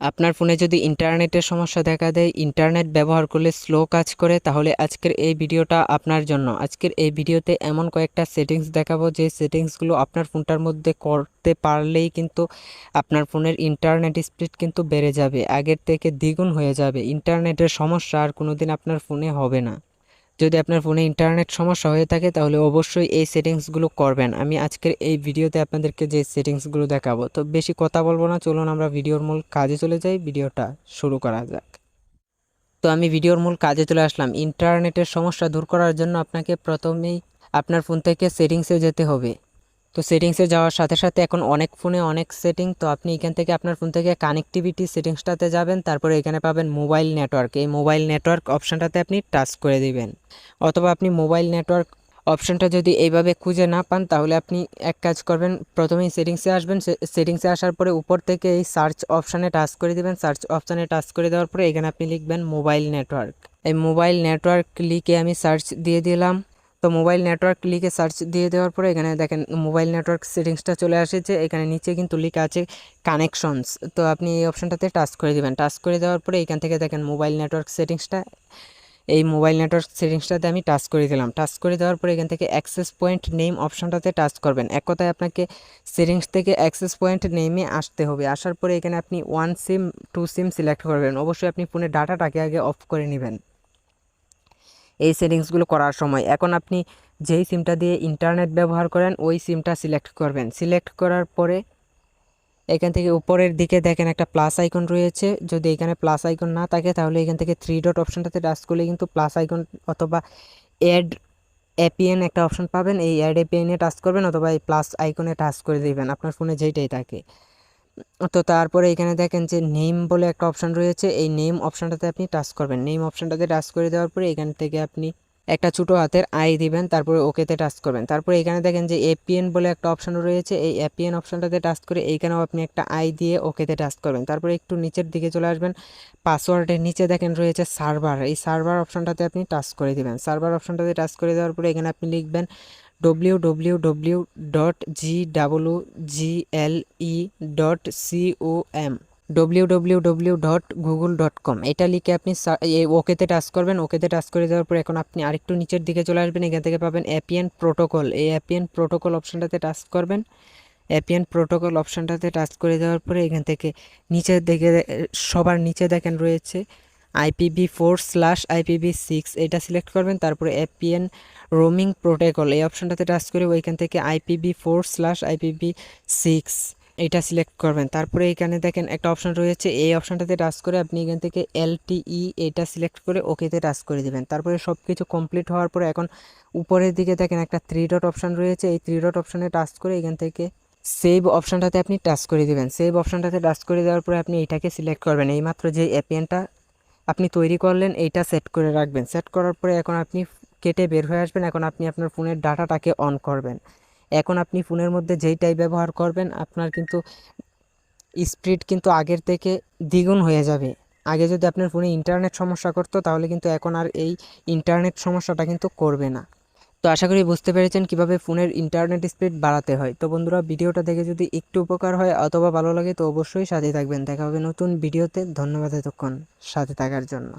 আপনার ফোনে যদি ইন্টারনেটের সমস্যা দেখা দেয়, ইন্টারনেট ব্যবহার করলে স্লো কাজ করে, তাহলে আজকের এই ভিডিওটা আপনার জন্য। আজকের এই ভিডিওতে এমন কয়েকটা সেটিংস দেখাবো, যে সেটিংসগুলো আপনার ফোনটার মধ্যে করতে পারলেই কিন্তু আপনার ফোনের ইন্টারনেট স্পিড কিন্তু বেড়ে যাবে, আগের থেকে দ্বিগুণ হয়ে যাবে। ইন্টারনেটের সমস্যা আর কোনো দিন আপনার ফোনে হবে না। যদি আপনার ফোনে ইন্টারনেট সমস্যা হয়ে থাকে, তাহলে অবশ্যই এই সেটিংসগুলো করবেন। আমি আজকের এই ভিডিওতে আপনাদেরকে যে সেটিংসগুলো দেখাবো, তো বেশি কথা বলব না, চলুন আমরা ভিডিওর মূল কাজে চলে যাই, ভিডিওটা শুরু করা যাক। তো আমি ভিডিওর মূল কাজে চলে আসলাম। ইন্টারনেটের সমস্যা দূর করার জন্য আপনাকে প্রথমেই আপনার ফোন থেকে সেটিংসে যেতে হবে। তো সেটিংসে যাওয়ার সাথে সাথে এখন অনেক ফোনে অনেক সেটিং তো আপনি এখান থেকে আপনার ফোন থেকে কানেক্টিভিটি সেটিংসটাতে যাবেন, তারপরে এখানে পাবেন মোবাইল নেটওয়ার্ক এই মোবাইল নেটওয়ার্ক অপশানটাতে আপনি টাচ করে দিবেন। অথবা আপনি মোবাইল নেটওয়ার্ক অপশানটা যদি এইভাবে খুঁজে না পান, তাহলে আপনি এক কাজ করবেন, প্রথমেই সেটিংসে আসবেন সেটিংসে আসার পরে উপর থেকে এই সার্চ অপশানে টাচ করে দিবেন সার্চ অপশানে টাচ করে দেওয়ার পরে এখানে আপনি লিখবেন মোবাইল নেটওয়ার্ক এই মোবাইল নেটওয়ার্ক লিখে আমি সার্চ দিয়ে দিলাম। তো মোবাইল নেটওয়ার্ক লিখে সার্চ দিয়ে দেওয়ার পরে এখানে দেখেন মোবাইল নেটওয়ার্ক সেটিংসটা চলে আসেছে। এখানে নিচে কিন্তু লেখা আছে কানেকশনস। তো আপনি এই অপশানটাতে টাচ করে দিবেন। টাচ করে দেওয়ার পরে এখান থেকে দেখেন মোবাইল নেটওয়ার্ক সেটিংসটা। এই মোবাইল নেটওয়ার্ক সেটিংসটাতে আমি টাচ করে দিলাম। টাচ করে দেওয়ার পরে এখান থেকে অ্যাক্সেস পয়েন্ট নেম অপশানটাতে টাচ করবেন। এক কথায় আপনাকে সেটিংস থেকে অ্যাক্সেস পয়েন্ট নেমে আসতে হবে। আসার পরে এখানে আপনি one SIM, two SIM select করবেন। অবশ্যই আপনি ফোনের ডাটাটাকে আগে অফ করে নেবেন। এই সেটিংসগুলো করার সময়। এখন আপনি যেই সিমটা দিয়ে ইন্টারনেট ব্যবহার করেন, ওই সিমটা সিলেক্ট করবেন। সিলেক্ট করার পরে এখান থেকে উপরের দিকে দেখেন একটা প্লাস আইকন রয়েছে। যদি এখানে প্লাস আইকন না থাকে, তাহলে এখান থেকে থ্রি ডট অপশানটাতে টাচ করলে কিন্তু প্লাস আইকন অথবা অ্যাড এপিএন একটা অপশান পাবেন। এই অ্যাড এপিএনে টাচ করবেন অথবা এই প্লাস আইকনে টাচ করে দিবেন। আপনার ফোনে যেইটাই থাকে। তো তারপরে এখানে দেখেন যে নেম বলে একটা অপশান রয়েছে। এই নেম অপশানটাতে আপনি টাচ করবেন। নেম অপশানটাতে টাচ করে দেওয়ার পরে এখান থেকে আপনি একটা ছোটো হাতের আই দিবেন, তারপরে ওকেতে টাচ করবেন। তারপরে এখানে দেখেন যে এপিএন বলে একটা অপশান রয়েছে, এই এপিএন অপশানটাতে টাচ করে এইখানেও আপনি একটা আই দিয়ে ওকেতে টাচ করবেন। তারপরে একটু নিচের দিকে চলে আসবেন পাসওয়ার্ডের নিচে দেখেন রয়েছে সার্ভার এই সার্ভার অপশানটাতে আপনি টাচ করে দিবেন। সার্ভার অপশানটাতে টাচ করে দেওয়ার পরে এখানে আপনি লিখবেন W W W dot G W G L E dot C O M W W W dot Google dot com এটা লিখে আপনি ওকেতে টাচ করবেন। ওকেতে টাচ করে দেওয়ার পর এখন আপনি আরেকটু নিচের দিকে চলে আসবেন। এখান থেকে পাবেন অ্যাপিএন প্রোটোকল এই অ্যাপিএন প্রোটোকল অপশানটাতে টাচ করবেন। অ্যাপিএন প্রোটোকল অপশানটাতে টাচ করে দেওয়ার পরে এখান থেকে নিচের দিকে সবার নিচে দেখেন রয়েছে IPV four slash IPV six এটা সিলেক্ট করবেন। তারপরে এপিএন রোমিং প্রোটোকল এই অপশানটাতে টাচ করে ওইখান থেকে IPV four slash IPV six এটা সিলেক্ট করবেন। তারপরে এখানে দেখেন একটা অপশান রয়েছে। এই অপশানটাতে টাচ করে আপনি এখান থেকে এলটিই এটা সিলেক্ট করে ওকেতে টাচ করে দিবেন। তারপরে সব কিছু কমপ্লিট হওয়ার পরে এখন উপরের দিকে দেখেন একটা থ্রি ডট অপশান রয়েছে। এই থ্রি ডট অপশানে টাচ করে এখান থেকে সেভ অপশানটাতে আপনি টাচ করে দিবেন। সেভ অপশানটাতে টাচ করে দেওয়ার পরে আপনি এটাকে সিলেক্ট করবেন। এইমাত্র যে অ্যাপিএনটা আপনি তৈরি করলেন, এইটা সেট করে রাখবেন। সেট করার পরে এখন আপনি কেটে বের হয়ে আসবেন। এখন আপনি আপনার ফোনের ডাটাটাকে অন করবেন। এখন আপনি ফোনের মধ্যে যেইটাই ব্যবহার করবেন, আপনার কিন্তু স্পিড কিন্তু আগের থেকে দ্বিগুণ হয়ে যাবে। আগে যদি আপনার ফোনে ইন্টারনেট সমস্যা করতো, তাহলে কিন্তু এখন আর এই ইন্টারনেট সমস্যাটা কিন্তু করবে না। তো আশা করি বুঝতে পেরেছেন কীভাবে ফোনের ইন্টারনেট স্পিড বাড়াতে হয়। তো বন্ধুরা, ভিডিওটা দেখে যদি একটু উপকার হয় অথবা ভালো লাগে, তো অবশ্যই সাথে থাকবেন। দেখা হবে নতুন ভিডিওতে। ধন্যবাদ এতক্ষণ সাথে থাকার জন্য।